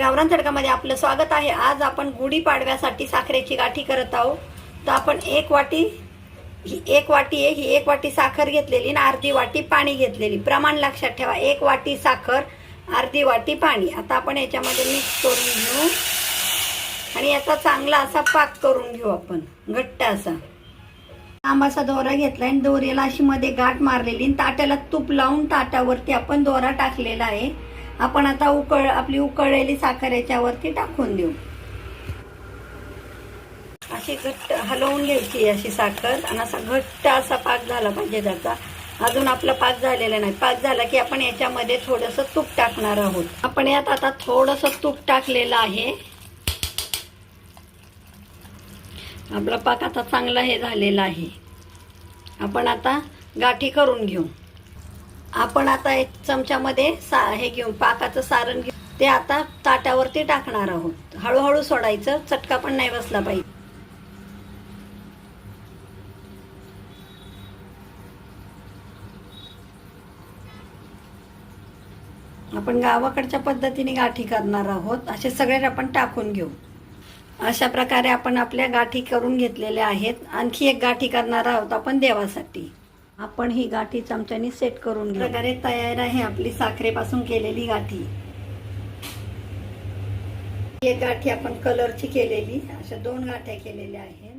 गावरान तडकामध्ये आपलं स्वागत आहे. आज आपण गुढीपाडव्यासाठी साखरेची गाठी करत आहोत. तर आपण एक वाटी ही एक वाटी आहे ही एक वाटी साखर घेतलेली आणि अर्धी वाटी पाणी घेतलेली. प्रमाण लक्षात ठेवा एक वाटी साखर अर्धी वाटी पाणी. आता आपण याच्यामध्ये मिक्स करून घेऊ. आणि याचा चांगला असा पाक करून घेऊ आपण. घट्ट असा. लांब असा दोरा घेतला आणि दोऱ्याला अशी मध्ये गाठ मारलेली आणि ताट्याला तूप लावून ताटावरती आपण दोरा टाकलेला आहे. आपण आता उकळ आपली उकळलेली साखर याच्यावरती टाकून देऊ. अशी घट्ट हलवून घ्यायची अशी साखर आणि असा घट्ट असा पाक झाला पाहिजे त्याचा. अजून आपला पाक झालेला नाही. पाक झाला की आपण याच्यामध्ये थोडंसं तूप टाकणार आहोत. आपण यात आता थोडंसं तूप टाकलेलं आहे. आपला पाक आता चांगला हे झालेला आहे. आपण आता गाठी करून घेऊ. आपण आता एक चमच्यामध्ये सा हे घेऊन पाकाचं सारण घेऊन ते आता ताटावरती टाकणार आहोत. हळूहळू सोडायचं चटका पण नाही बसला पाहिजे. आपण गावाकडच्या पद्धतीने गाठी करणार आहोत. असे सगळे आपण टाकून घेऊ. अशा प्रकारे आपण आपल्या गाठी करून घेतलेल्या आहेत. आणखी एक गाठी करणार आहोत आपण देवासाठी. आपण ही गाठी चमच्यानी सेट करून घेऊ. प्रकारे तयार आहे आपली साखरेपासून केलेली गाठी. एक गाठी आपण कलरची केलेली अशा दोन गाठ्या केलेल्या आहेत.